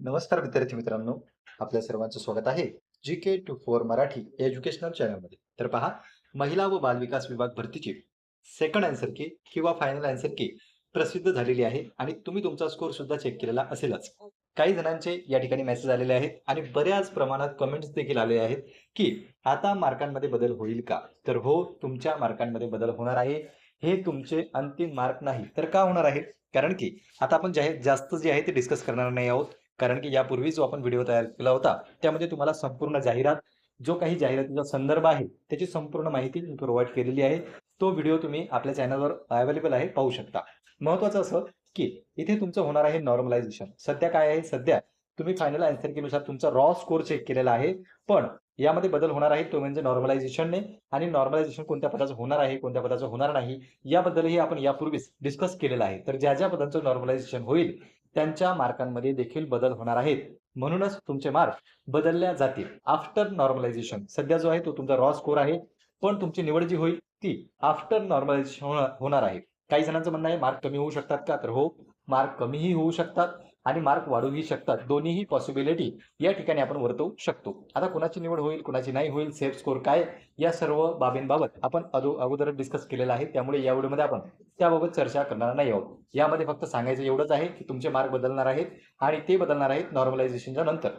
नमस्कार विद्यार्थी मित्रांनो. आपल्या सर्वांचं स्वागत आहे G K two four Marathi educational चॅनलमध्ये तर पहा महिला व बालविकास विभाग भरतीची सेकंड अँसर की किंवा फायनल अँसर की प्रसिद्ध झालेली आहे आणि तुम्ही तुमचा स्कोर सुद्धा चेक केलेला असेलच. काही जणांचे या ठिकाणी मेसेज आलेले आहेत आणि बऱ्याच प्रमाणात कमेंट्स देखील आले आहेत की आता मार्कांमध्ये बदल होईल का? तर हो तुमच्या मार्कांमध्ये बदल होणार आहे. हे तुमचे अंतिम मार्क नाही. तर का होणार आहे? कारण की आता आपण जे आहे जास्त जे आहे ते डिस्कस करणार नाही आहोत. कारण की यापूर्वी जो आपण व्हिडिओ तयार केला होता त्यामध्ये तुम्हाला संपूर्ण जाहिरात जो काही जाहिरातीचा संदर्भ आहे त्याची संपूर्ण माहिती मी प्रोव्हाइड केलेली आहे. तो व्हिडिओ तुम्ही आपल्या चॅनलवर अवेलेबल आहे पाहू शकता. महत्वाचं असं की इथे तुमचं होणार आहे नॉर्मलायझेशन सध्या काय आहे? सध्या तुम्ही फायनल आन्सर केनुसार तुमचा रॉ स्कोर चेक केलेला आहे. पण यामध्ये बदल होणार आहे तो म्हणजे नॉर्मलायझेशनने आणि नॉर्मलायझेशन कोणत्या पदाचं होणार आहे कोणत्या पदाचं होणार नाही याबद्दलही आपण यापूर्वीच डिस्कस केलेलं आहे. तर ज्या ज्या पदांचं नॉर्मलायझेशन होईल त्यांच्या मार्कांमध्ये देखील बदल होणार आहेत. म्हणूनच तुमचे मार्क बदलल्या जातील. After normalisation. सध्या जो आहे तो तुमचा रॉ स्कोर आहे. पण तुमची निवड जी होईल ती आफ्टर नॉर्मलायझेशन होणार आहे. काही जणांचं म्हणणं आहे मार्क कमी होऊ शकतात का? तर हो मार्क कमीही होऊ शकतात. आणि मार्क वाढूही शकतात. दोन्हीही पॉसिबिलिटी या ठिकाणी आपण वर्तवू शकतो. आता कुणाची निवड होईल कुणाची नाही होईल सेफ स्कोर काय या सर्व बाबींबाबत आपण अदो अगोदर डिस्कस केलेलं आहे. त्यामुळे या व्हिडिओमध्ये आपण त्याबाबत चर्चा करणार नाही आहोत. यामध्ये फक्त सांगायचं एवढंच आहे की तुमचे मार्क बदलणार आहेत आणि ते बदलणार आहेत नॉर्मलायझेशनच्या नंतर.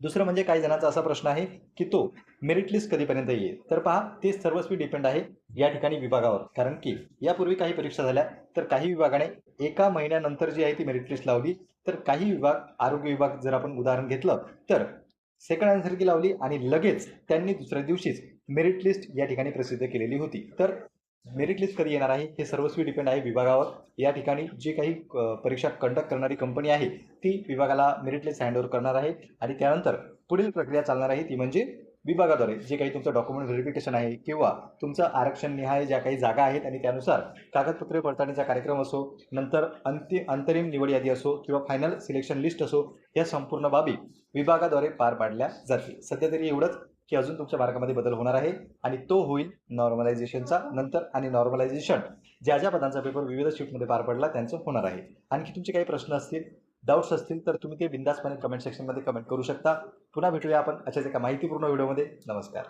दुसरं म्हणजे काही जणांचा असा प्रश्न आहे की तो मेरिट लिस्ट कधीपर्यंत येईल? तर पहा ते सर्वस्वी डिपेंड आहे या ठिकाणी विभागावर. कारण की यापूर्वी काही परीक्षा झाल्या तर काही विभागाने एका महिन्यानंतर जी आहे ती मेरिट लिस्ट लावली. तर काही विभाग आरोग्य विभाग जर आपण उदाहरण घेतलं तर सेकंड आन्सर की लावली आणि लगेच त्यांनी दुसऱ्या दिवशीच मेरिट लिस्ट या ठिकाणी प्रसिद्ध केलेली होती. तर मेरिट लिस्ट कधी येणार आहे? हे सर्वस्वी डिपेंड आहे विभागावर. या ठिकाणी जे काही परीक्षा कंडक्ट करणारी कंपनी आहे ती विभागाला मेरिट लिस्ट हँडओव्हर करणार आहे. आणि त्यानंतर पुढील प्रक्रिया चालणार आहे ती म्हणजे विभागाद्वारे जे काही तुमचं डॉक्युमेंट व्हेरिफिकेशन आहे किंवा तुमचं आरक्षण निहाय ज्या काही जागा आहेत आणि त्यानुसार कागदपत्रे पडताळणीचा कार्यक्रम असो नंतर अंति अंतरिम निवड यादी असो किंवा फायनल सिलेक्शन लिस्ट असो या संपूर्ण बाबी विभागाद्वारे पार पाडल्या जातील. सध्या तरी एवढंच. की अजून तुमच्या मार्गामध्ये बदल होणार आहे आणि तो होईल नॉर्मलायझेशनचा नंतर आणि नॉर्मलायझेशन ज्या ज्या पदांचा पेपर विविध शिफ्टमध्ये पार पडला त्यांचं होणार आहे. आणखी तुमचे काही प्रश्न असतील डाऊट्स असतील तर तुम्ही ते बिंदासपणे कमेंट सेक्शनमध्ये कमेंट करू शकता. पुन्हा भेटूया आपण अशाच एका माहितीपूर्ण व्हिडिओमध्ये नमस्कार.